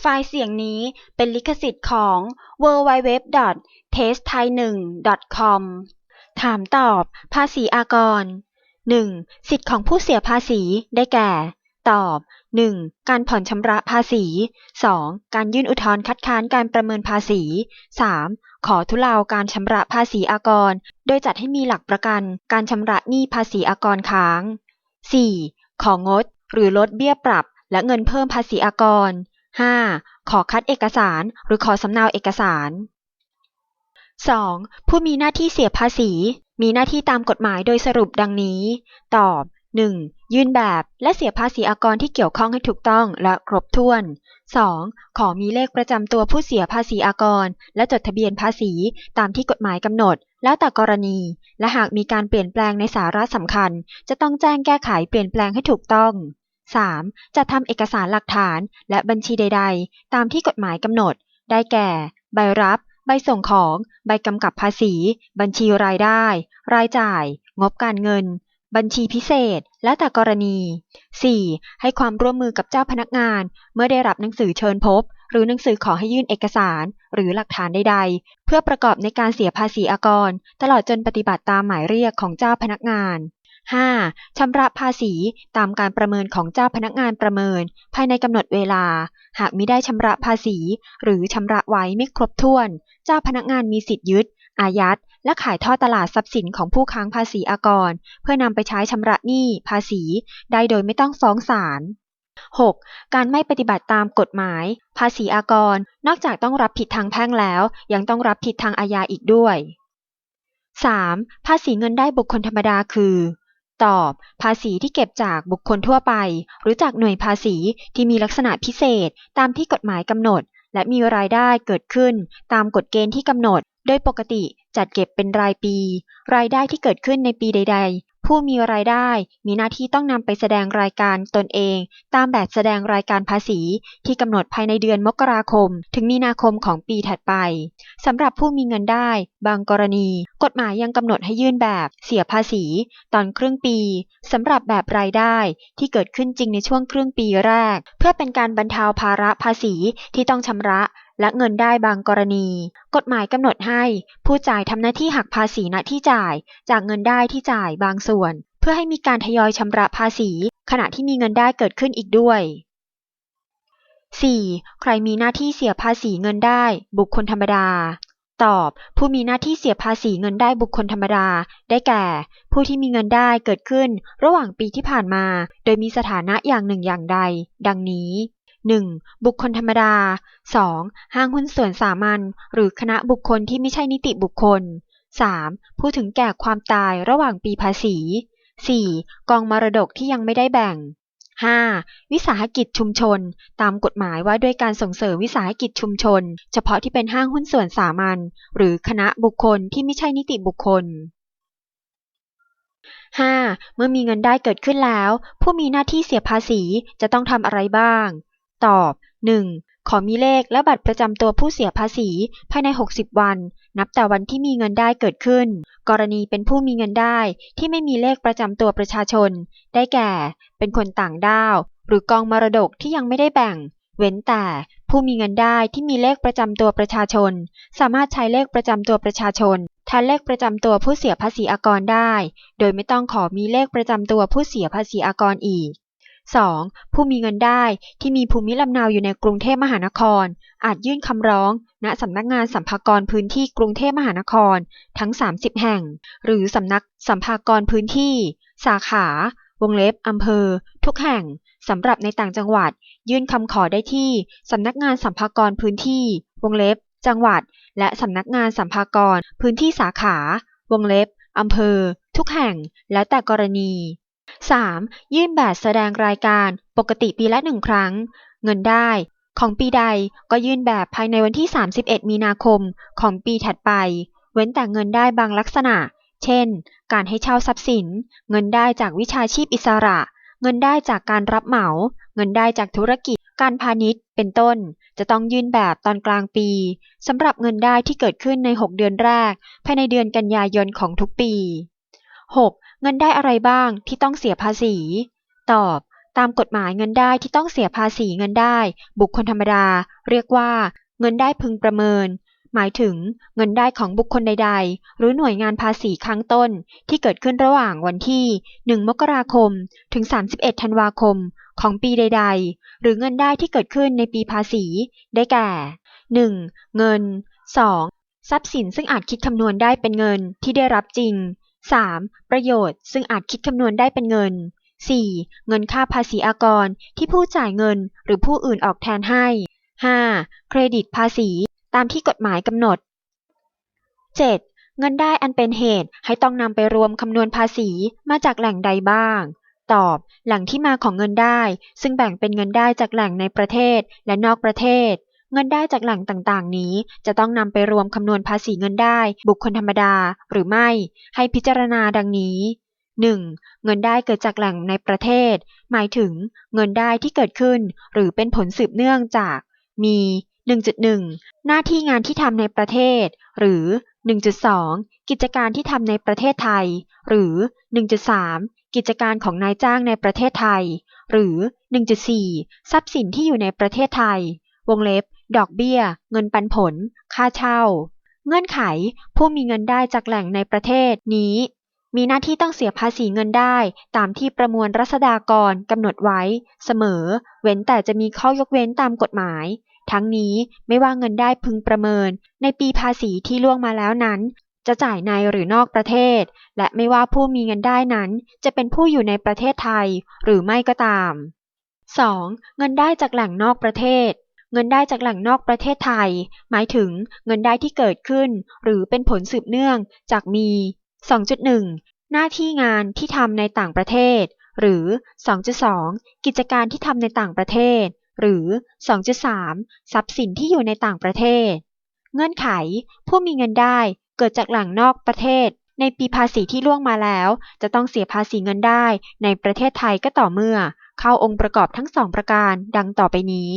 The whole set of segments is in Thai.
ไฟล์เสียงนี้เป็นลิขสิทธิ์ของ www.testthai1.com ถามตอบ ภาษีอากร 1. สิทธิของผู้เสียภาษีได้แก่ ตอบ 1. การผ่อนชำระภาษี 2. การยื่นอุทธรณ์คัดค้านการประเมินภาษี 3. ขอทุเลาการชำระภาษีอากร โดยจัดให้มีหลักประกันการชำระหนี้ภาษีอากรค้าง 4. ของงด หรือลดเบี้ยปรับและเงินเพิ่มภาษีอากร 5. ขอคัดเอกสารหรือขอสำเนาเอกสาร 2. ผู้มีหน้าที่เสียภาษี มีหน้าที่ตามกฎหมายโดยสรุปดังนี้ ตอบ 1. ยื่นแบบและเสียภาษีอากรที่เกี่ยวข้องให้ถูกต้องและครบถ้วน 2. ขอมีเลขประจำตัวผู้เสียภาษีอากร และจดทะเบียนภาษีตามที่กฎหมายกำหนด แล้วแต่กรณี และหากมีการเปลี่ยนแปลงในสาระสำคัญ จะต้องแจ้งแก้ไขเปลี่ยนแปลงให้ถูกต้อง 3. จะทำเอกสารหลักฐานและบัญชีใด ๆ ตามที่กฎหมายกำหนด ได้แก่ ใบรับ ใบส่งของ ใบกำกับภาษี บัญชีรายได้ รายจ่าย งบการเงิน บัญชีพิเศษ และแต่กรณี 4. ให้ความร่วมมือกับเจ้าพนักงาน เมื่อได้รับหนังสือเชิญพบ หรือหนังสือขอให้ยื่นเอกสาร หรือหลักฐานใด ๆ เพื่อประกอบในการเสียภาษีอากร ตลอดจนปฏิบัติตามหมายเรียกของเจ้าพนักงาน 5. ชำระภาษีตามการประเมินของเจ้าพนักงานประเมิน ภายในกำหนดเวลา หากมิได้ชำระภาษี หรือชำระไว้ไม่ครบถ้วน เจ้าพนักงานมีสิทธิยึด อายัด และขายทอดตลาดทรัพย์สินของผู้ค้างภาษีอากร เพื่อนำไปใช้ชำระหนี้ภาษี ได้โดยไม่ต้องฟ้องศาล 6. การไม่ปฏิบัติตามกฎหมาย ภาษีอากร นอกจากต้องรับผิดทางแพ่งแล้ว ยังต้องรับผิดทางอาญาอีกด้วย 3. ภาษีเงินได้บุคคลธรรมดาคือ ตอบ ภาษีที่เก็บจากบุคคลทั่วไป หรือจากหน่วยภาษีที่มีลักษณะพิเศษ ตามที่กฎหมายกำหนด และมีรายได้เกิดขึ้น ตามกฎเกณฑ์ที่กำหนด โดยปกติจัดเก็บเป็นรายปี รายได้ที่เกิดขึ้นในปีใดๆ ผู้มีรายได้มีหน้าที่ต้องนำไปแสดงรายการตนเอง ตามแบบแสดงรายการภาษี ที่กำหนดภายในเดือนมกราคม ถึงมีนาคมของปีถัดไปสำหรับผู้มีเงินได้ บางกรณี กฎหมายยังกำหนดให้ยื่นแบบเสียภาษี ตอนครึ่งปีสำหรับแบบรายได้ที่เกิดขึ้นจริงในช่วงครึ่งปีแรก เพื่อเป็นการบรรเทาภาระภาษีที่ต้องชำระ และเงินได้บางกรณี กฎหมายกำหนดให้ผู้จ่ายทำหน้าที่หักภาษีณที่จ่าย จากเงินได้ที่จ่ายบางส่วน เพื่อให้มีการทยอยชำระภาษี ขณะที่มีเงินได้เกิดขึ้นอีกด้วย 4. ใครมีหน้าที่เสียภาษีเงินได้ บุคคลธรรมดา ตอบ ผู้มีหน้าที่เสียภาษีเงินได้บุคคลธรรมดา ได้แก่ ผู้ที่มีเงินได้เกิดขึ้น ระหว่างปีที่ผ่านมา โดยมีสถานะอย่างหนึ่งอย่างใด ดังนี้ 1. บุคคลธรรมดา 2. ห้างหุ้นส่วนสามัญหรือคณะบุคคลที่ไม่ใช่นิติบุคคล 3. ผู้ถึงแก่ความตายระหว่างปีภาษี 4. กองมรดกที่ยังไม่ได้แบ่ง 5. วิสาหกิจชุมชน ตามกฎหมายว่าด้วยการส่งเสริมวิสาหกิจชุมชน เฉพาะที่เป็นห้างหุ้นส่วนสามัญหรือคณะบุคคลที่ไม่ใช่นิติบุคคล 5. เมื่อมีเงินได้เกิดขึ้นแล้ว ผู้มีหน้าที่เสียภาษีจะต้องทำอะไรบ้าง ตอบ 1. ขอมีเลขและบัตรประจำตัวผู้เสียภาษีภายใน 60 วัน นับแต่วันที่มีเงินได้เกิดขึ้น กรณีเป็นผู้มีเงินได้ที่ไม่มีเลขประจำตัวประชาชน ได้แก่ เป็นคนต่างด้าว หรือกองมรดกที่ยังไม่ได้แบ่ง เว้นแต่ผู้มีเงินได้ที่มีเลขประจำตัวประชาชน สามารถใช้เลขประจำตัวประชาชนแทนเลขประจำตัวผู้เสียภาษีอากรได้ โดยไม่ต้องขอมีเลขประจำตัวผู้เสียภาษีอากรอีก 2. ผู้มีเงินได้ที่มีภูมิลำเนาอยู่ในกรุงเทพมหานคร อาจยื่นคำร้อง ณสำนักงานสัมภากรพื้นที่กรุงเทพมหานคร ทั้ง 30 แห่ง หรือสำนักสัมภากรพื้นที่ สาขาวงเล็บอำเภอ ทุกแห่งสำหรับในต่างจังหวัด ยื่นคำขอได้ที่สำนักงานสัมภากรพื้นที่ วงเล็บ จังหวัด และสำนักงานสัมภากรพื้นที่สาขาวงเล็บอำเภอ ทุกแห่ง แล้วแต่กรณี 3. ยื่นแบบแสดงรายการปกติปีละหนึ่งครั้ง เงินได้ ของปีใดก็ยื่นแบบภายในวันที่ 31 มีนาคม ของปีถัดไป เว้นแต่เงินได้บางลักษณะ เช่น การให้เช่าทรัพย์สิน เงินได้จากวิชาชีพอิสระ เงินได้จากการรับเหมา เงินได้จากธุรกิจ การพาณิชย์ เป็นต้น จะต้องยื่นแบบตอนกลางปีสำหรับเงินได้ที่เกิดขึ้นใน 6 เดือนแรก ภายในเดือนกันยายนของทุกปี 6. เงินได้อะไรบ้างที่ต้องเสียภาษี ตอบ ตามกฎหมายเงินได้ที่ต้องเสียภาษีเงินได้ บุคคลธรรมดา เรียกว่า เงินได้พึงประเมิน หมายถึงเงินได้ของบุคคลใด ๆ หรือหน่วยงานภาษีครั้งต้น ที่เกิดขึ้นระหว่างวันที่ 1 มกราคม ถึง 31 ธันวาคม ของปีใด ๆ หรือเงินได้ที่เกิดขึ้นในปีภาษี ได้แก่ 1. เงิน 2. ทรัพย์สินซึ่งอาจคิดคำนวณได้เป็นเงินที่ได้รับจริง 3. ประโยชน์ซึ่งอาจคิดคำนวณได้เป็นเงิน 4. เงินค่าภาษีอากรที่ผู้จ่ายเงินหรือผู้อื่นออกแทนให้ 5. เครดิตภาษีตามที่กฎหมายกำหนด 7. เงินได้อันเป็นเหตุให้ต้องนำไปรวมคำนวณภาษีมาจากแหล่งใดบ้าง ตอบ แหล่งที่มาของเงินได้ ซึ่งแบ่งเป็นเงินได้จากแหล่งในประเทศและนอกประเทศ เงินได้จากแหล่งต่างๆ นี้ จะต้องนำไปรวมคำนวณภาษีเงินได้ บุคคลธรรมดา หรือไม่ ให้พิจารณาดังนี้ 1. เงินได้เกิดจากแหล่งในประเทศ หมายถึง เงินได้ที่เกิดขึ้น หรือเป็นผลสืบเนื่องจาก มี 1.1 หน้าที่งานที่ทำในประเทศ หรือ 1.2 กิจการที่ทำในประเทศไทย หรือ 1.3 กิจการของนายจ้างในประเทศไทย หรือ 1.4 ทรัพย์สินที่อยู่ในประเทศไทย วงเล็บ ดอกเบี้ย เงินปันผล ค่าเช่า เงื่อนไข ผู้มีเงินได้จากแหล่งในประเทศนี้ มีหน้าที่ต้องเสียภาษีเงินได้ตามที่ประมวลรัษฎากรกำหนดไว้ เสมอ เว้นแต่จะมีข้อยกเว้นตามกฎหมาย ทั้งนี้ไม่ว่าเงินได้พึงประเมิน ในปีภาษีที่ล่วงมาแล้วนั้น จะจ่ายในหรือนอกประเทศ และไม่ว่าผู้มีเงินได้นั้น จะเป็นผู้อยู่ในประเทศไทย หรือไม่ก็ตาม 2. เงินได้จากแหล่งนอกประเทศ เงินได้จากแหล่งนอกประเทศไทย หมายถึงเงินได้ที่เกิดขึ้น หรือเป็นผลสืบเนื่องจากมี 2.1 หน้าที่งานที่ทำในต่างประเทศ หรือ 2.2 กิจการที่ทำในต่างประเทศ หรือ 2.3 ทรัพย์สินที่อยู่ในต่างประเทศ เงื่อนไข ผู้มีเงินได้เกิดจากแหล่งนอกประเทศ ในปีภาษีที่ล่วงมาแล้ว จะต้องเสียภาษีเงินได้ในประเทศไทยก็ต่อเมื่อ เข้าองค์ประกอบทั้งสองประการดังต่อไปนี้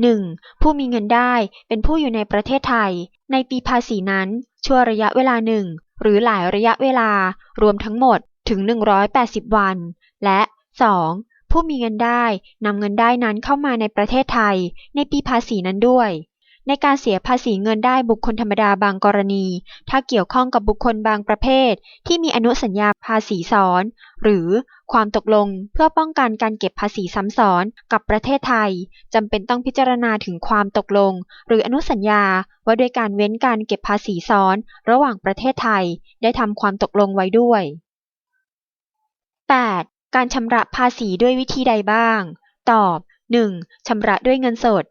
1. ผู้มีเงินได้เป็นผู้อยู่ในประเทศไทย ในปีภาษีนั้น ชั่วระยะเวลาหนึ่งหรือหลายระยะเวลารวมทั้งหมดถึง 180 วัน และ 2. ผู้มีเงินได้นำเงินได้นั้นเข้ามาในประเทศไทย ในปีภาษีนั้นด้วย ในการเสียภาษีเงินได้บุคคลธรรมดาบางกรณี ถ้าเกี่ยวข้องกับบุคคลบางประเภท ที่มีอนุสัญญาภาษีซ้อน หรือ ความตกลงเพื่อป้องกันการเก็บภาษีซ้ำซ้อนกับประเทศไทยจำเป็นต้องพิจารณาถึงความตกลง หรืออนุสัญญาว่าด้วยการเว้นการเก็บภาษีซ้อน ระหว่างประเทศไทยได้ทำความตกลงไว้ด้วย 8. การชำระภาษีด้วยวิธีใดบ้าง ตอบ 1. ชำระด้วยเงินสด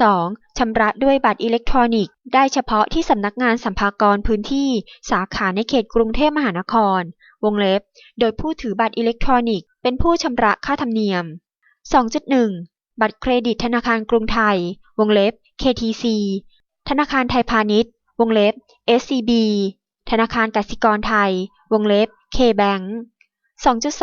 2. ชำระด้วยบัตรอิเล็กทรอนิกส์ ได้เฉพาะที่สำนักงานสัมภากรพื้นที่ สาขาในเขตกรุงเทพมหานคร วงเล็บ โดยผู้ถือบัตรอิเล็กทรอนิกส์เป็นผู้ชำระค่าธรรมเนียม 2.1 บัตรเครดิตธนาคารกรุงไทย วงเล็บ KTC ธนาคารไทยพาณิชย์ วงเล็บ SCB ธนาคารกสิกรไทย วงเล็บ KBank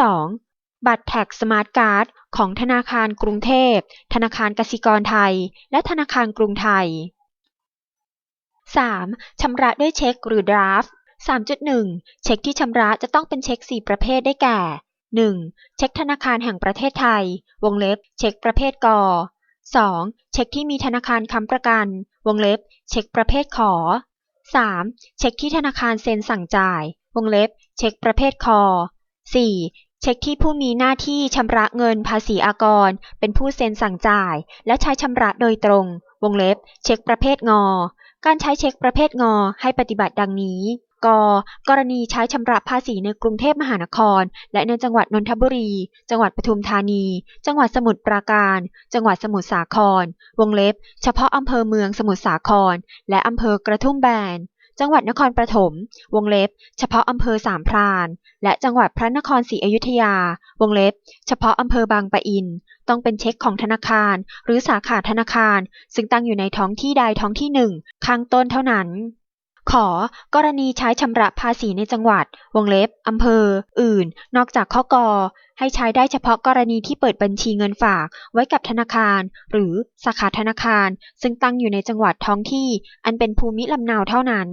2.2 บัตรแท็กสมาร์ทการ์ดของธนาคารกรุงเทพ ธนาคารกสิกรไทย และธนาคารกรุงไทย 3. ชำระด้วยเช็คหรือดราฟต์ 3.1 เช็คที่ชำระจะต้องเป็นเช็ค 4 ประเภทได้แก่ 1. เช็คธนาคารแห่งประเทศไทย วงเล็บ เช็คประเภทก 2. เช็คที่มีธนาคารค้ำประกัน วงเล็บ เช็คประเภทขอ 3. เช็คที่ธนาคารเซ็นสั่งจ่าย วงเล็บ เช็คประเภทคอ 4. เช็คที่ผู้มีหน้าที่ชำระเงินภาษีอากร เป็นผู้เซ็นสั่งจ่าย และใช้ชำระโดยตรง วงเล็บ เช็คประเภทงอ การใช้เช็คประเภทงอให้ปฏิบัติดังนี้ ก กรณีใช้ชำระภาษีในกรุงเทพมหานคร และในจังหวัดนนทบุรี จังหวัดปทุมธานี จังหวัดสมุทรปราการ จังหวัดสมุทรสาคร วงเล็บ เฉพาะอำเภอเมืองสมุทรสาคร และอำเภอกระทุ่มแบน จังหวัดนครปฐม วงเล็บ เฉพาะอำเภอสามพราน และจังหวัดพระนครศรีอยุธยา วงเล็บ เฉพาะอำเภอบางปะอิน ต้องเป็นเช็คของธนาคาร หรือสาขาธนาคาร ซึ่งตั้งอยู่ในท้องที่ใดท้องที่หนึ่งข้างต้นเท่านั้น ขอ กรณีใช้ชำระภาษีในจังหวัด วงเล็บอำเภอ อื่น นอกจากข้อกอ ให้ใช้ได้เฉพาะกรณีที่เปิดบัญชีเงินฝากไว้กับธนาคาร หรือสาขาธนาคาร ซึ่งตั้งอยู่ในจังหวัดท้องที่ อันเป็นภูมิลำเนาเท่านั้น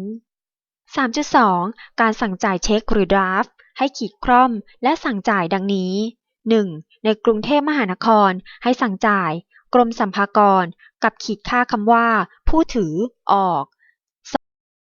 3.2 การสั่งจ่ายเช็คหรือดราฟต์ให้ขีดคร่อม และสั่งจ่ายดังนี้ 1. ในในกรุงเทพมหานคร ให้สั่งจ่าย กรมสรรพากร กับขีดค่าคำว่า ผู้ถือ ออก